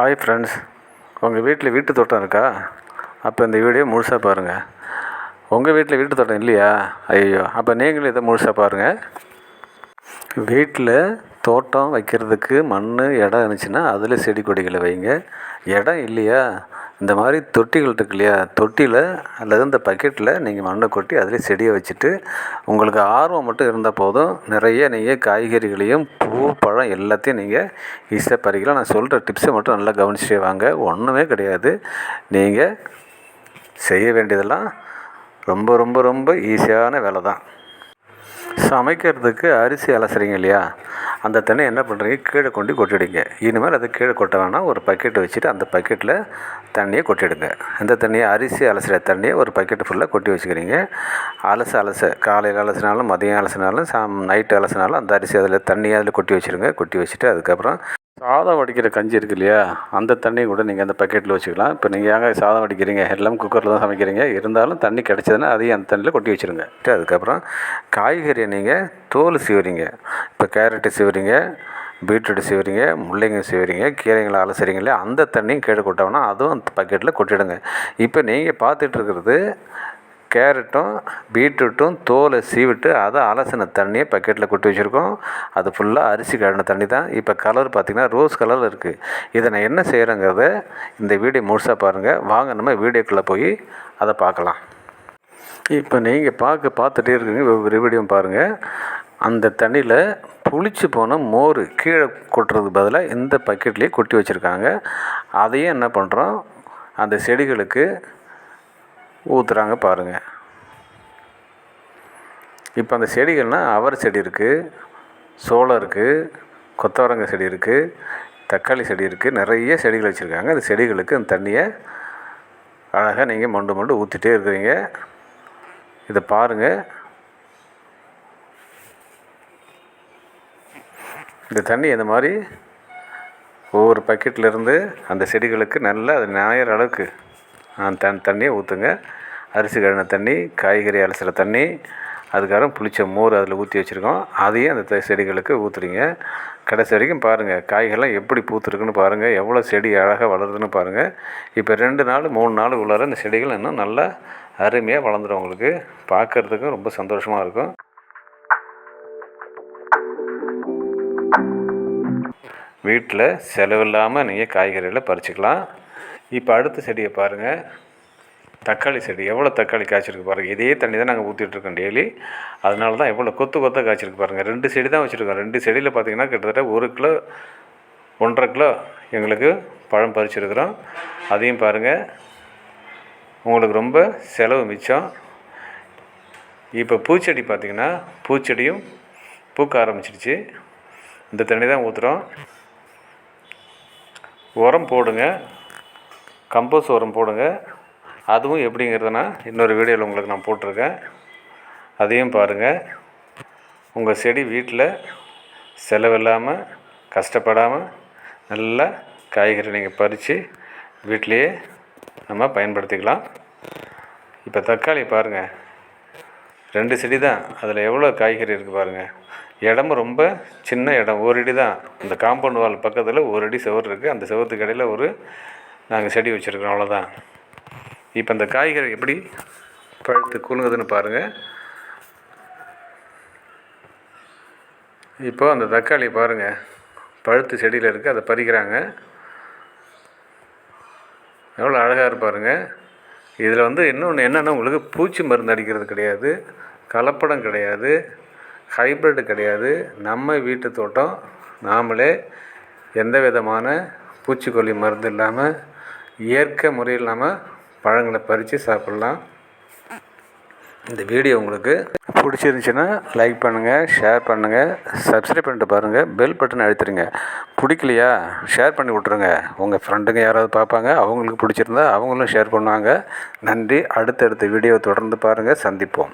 Hi friends உங்கள் வீட்டில் வீட்டு தோட்டம் இருக்கா? அப்போ இந்த வீடியோ முழுசாக பாருங்கள் உங்கள் வீட்டில் வீட்டு தோட்டம் இல்லையா? ஐயோ அப்போ நீங்களும் இதை முழுசாக பாருங்கள் வீட்டில் தோட்டம் வைக்கிறதுக்கு மண் இடம் இருந்துச்சுன்னா அதில் செடி கொடிகளை வைங்க. இடம் இல்லையா? இந்த மாதிரி தொட்டிகள் இருக்கு இல்லையா? தொட்டியில் அல்லது இந்த பக்கெட்டில் நீங்கள் மண்ணை கொட்டி அதில் செடியை வச்சுட்டு உங்களுக்கு ஆர்வம் மட்டும் இருந்தால் போதும். நிறைய நீங்கள் காய்கறிகளையும் பூ பழம் எல்லாத்தையும் நீங்கள் ஈஸியாக பறிக்கலாம். நான் சொல்கிற டிப்ஸை மட்டும் நல்லா கவனிச்சுட்டே வாங்க. ஒன்றுமே கிடையாது. நீங்கள் செய்ய வேண்டியதெல்லாம் ரொம்ப ரொம்ப ரொம்ப ஈஸியான வேலை தான் சமைக்கிறதுக்கு அரிசி அலசுறீங்க இல்லையா? அந்த தென்னை என்ன பண்ணுறீங்க? கீழே கொண்டு கொட்டிடுங்க. இனிமேல் அதை கீழே கொட்ட வேணாம். ஒரு பக்கெட் வச்சுட்டு அந்த பக்கெட்டில் தண்ணியை கொட்டிடுங்க. அந்த தண்ணியை அரிசி அலசுகிற தண்ணியை ஒரு பக்கெட்டு ஃபுல்லாக கொட்டி வச்சுக்கிறீங்க. அலசு அலச. காலையில் அலசினாலும் மதியம் அலசினாலும் சாம் நைட்டு அலசினாலும் அந்த அரிசி அதில் தண்ணியை அதில் கொட்டி வச்சுருங்க. கொட்டி வச்சுட்டு அதுக்கப்புறம் சாதம் வடிக்கிற கஞ்சி இருக்கு இல்லையா? அந்த தண்ணியை கூட நீங்கள் அந்த பக்கெட்டில் வச்சுக்கலாம். இப்போ நீங்கள் ஏங்க சாதம் வடிக்கிறீங்க? எல்லாம் குக்கரில் தான் சமைக்கிறீங்க. இருந்தாலும் தண்ணி கிடச்சதுன்னா அதையும் அந்த தண்ணியில் கொட்டி வச்சுருங்க. அதுக்கப்புறம் காய்கறியை நீங்கள் தோல் சீவுறீங்க. இப்போ கேரட்டு சீவுறீங்க பீட்ரூட் சீவுறீங்க முள்ளங்கி சீவுறீங்க கீரைங்களை அலசுறீங்களே அந்த தண்ணியும் கீழே கொட்டோம்னா அதுவும் அந்த பக்கெட்டில் கொட்டிடுங்க. இப்போ நீங்கள் பார்த்துட்டு இருக்கிறது கேரட்டும் பீட்ரூட்டும் தோலை சீவிட்டு அதை அலசின தண்ணியை பக்கெட்டில் கொட்டி வச்சுருக்கோம். அது ஃபுல்லாக அரிசி கழுவின தண்ணி தான். இப்போ கலர் பார்த்திங்கன்னா ரோஸ் கலரில் இருக்குது. இதை நான் என்ன செய்கிறேங்கிறத இந்த வீடியோ முழுசாக பாருங்கள் வாங்க நம்ம வீடியோக்குள்ளே போய் அதை பார்க்கலாம். இப்போ நீங்கள் பார்க்க பார்த்துட்டே இருக்கீங்க. ஒவ்வொரு வீடியோ பாருங்கள் அந்த தண்ணியில் புளிச்சு போன மோர் கீழே கொட்டுறதுக்கு பதிலாக இந்த பக்கெட்லேயே கொட்டி வச்சுருக்காங்க. அதையும் என்ன பண்ணுறோம் அந்த செடிகளுக்கு ஊற்றுறாங்க பாருங்கள் இப்போ அந்த செடிகள்னால் அவரை செடி இருக்குது சோளம் இருக்குது கொத்தவரங்காய் செடி இருக்குது தக்காளி செடி இருக்குது நிறைய செடிகள் வச்சுருக்காங்க. அந்த செடிகளுக்கு அந்த தண்ணியை அழகாக நீங்கள் மொண்டு மொண்டு ஊற்றிட்டே இருக்கிறீங்க. இதை பாருங்கள் இந்த தண்ணி இந்த மாதிரி ஒவ்வொரு பக்கெட்லேருந்து அந்த செடிகளுக்கு நல்லா அது நனையிற அளவுக்கு தன் தண்ணியை ஊற்றுங்க அரிசி கழுவின தண்ணி காய்கறி அலசுகிற தண்ணி அதுக்கப்புறம் புளிச்ச மோர் அதில் ஊற்றி வச்சுருக்கோம். அதையும் அந்த செடிகளுக்கு ஊற்றுறீங்க கடைசி வரைக்கும் பாருங்கள் காய்கள்லாம் எப்படி பூத்துருக்குன்னு பாருங்கள் எவ்வளோ செடி அழகாக வளருதுன்னு பாருங்கள் இப்போ ரெண்டு நாள் மூணு நாள் உள்ளார இந்த செடிகள் இன்னும் நல்லா அருமையாக வளர்ந்துடும் உங்களுக்கு. பார்க்குறதுக்கும் ரொம்ப சந்தோஷமாக இருக்கும். வீட்டில் செலவில்லாமல் நீங்கள் காய்கறிகளை பறிச்சுக்கலாம். இப்போ அடுத்த செடியை பாருங்கள் தக்காளி செடி எவ்வளோ தக்காளி காய்ச்சிருக்கு பாருங்கள் இதே தண்ணி தான் நாங்கள் ஊற்றிட்டுருக்கோம் டெய்லி. அதனால தான் எவ்வளோ கொத்து கொத்தாக காய்ச்சிருக்கு பாருங்கள் ரெண்டு செடி தான் வச்சுருக்கோம். ரெண்டு செடியில் பார்த்திங்கன்னா கிட்டத்தட்ட ஒரு கிலோ ஒன்றரை கிலோ எங்களுக்கு பழம் பறிச்சிருக்கிறோம். அதையும் பாருங்கள் உங்களுக்கு ரொம்ப செலவு மிச்சம். இப்போ பூச்செடி பார்த்திங்கன்னா பூச்செடியும் பூக்க ஆரம்பிச்சிருச்சு. இந்த தண்ணி தான் ஊற்றுறோம் உரம் போடுங்க. கம்போஸ் உரம் போடுங்க. அதுவும் எப்படிங்கிறதுனா இன்னொரு வீடியோவில் உங்களுக்கு நான் போட்டிருக்கேன். அதையும் பாருங்கள் உங்கள் செடி வீட்டில் செலவில்லாமல் கஷ்டப்படாமல் நல்லா காய்கறி நீங்கள் பறித்து வீட்டிலையே நம்ம பயன்படுத்திக்கலாம். இப்போ தக்காளி பாருங்கள் ரெண்டு செடி தான் அதில் எவ்வளோ காய்கறி இருக்குது பாருங்கள் இடமும் ரொம்ப சின்ன இடம் ஒரு அடி தான் இந்த காம்பவுண்ட் வால் பக்கத்தில் ஒரு அடி செவர் இருக்குது அந்த செவத்துக்கு இடையில் ஒரு நாங்கள் செடி வச்சுருக்கோம் அவ்வளோதான் இப்போ இந்த காய்கறி எப்படி பழுத்து குலுங்குதுன்னு பாருங்கள் இப்போ அந்த தக்காளி பாருங்கள் பழுத்து செடியில் இருக்குது அதை பறிக்கிறாங்க. எவ்வளோ அழகாக இருப்பாருங்க இதில் வந்து இன்னொன்று என்னென்னா உங்களுக்கு பூச்சி மருந்து அடிக்கிறது கிடையாது கலப்படம் கிடையாது ஹைப்ரிட் கிடையாது. நம்ம வீட்டு தோட்டம் நாமளே எந்த விதமான பூச்சிக்கொல்லி மருந்து இல்லாமல் இயற்கை முறையில் நாம் பழங்களை பறித்து சாப்பிட்லாம். இந்த வீடியோ உங்களுக்கு பிடிச்சிருந்துச்சின்னா லைக் பண்ணுங்கள் ஷேர் பண்ணுங்கள் சப்ஸ்கிரைப் பண்ணிட்டு பாருங்கள் பெல் பட்டன் அழுத்திடுங்க பிடிக்கலையா? ஷேர் பண்ணி விட்ருங்க உங்கள் ஃப்ரெண்டுங்க யாராவது பார்ப்பாங்க அவங்களுக்கு பிடிச்சிருந்தா அவங்களும் ஷேர் பண்ணுவாங்க. நன்றி. அடுத்தடுத்த வீடியோ தொடர்ந்து பாருங்கள் சந்திப்போம்.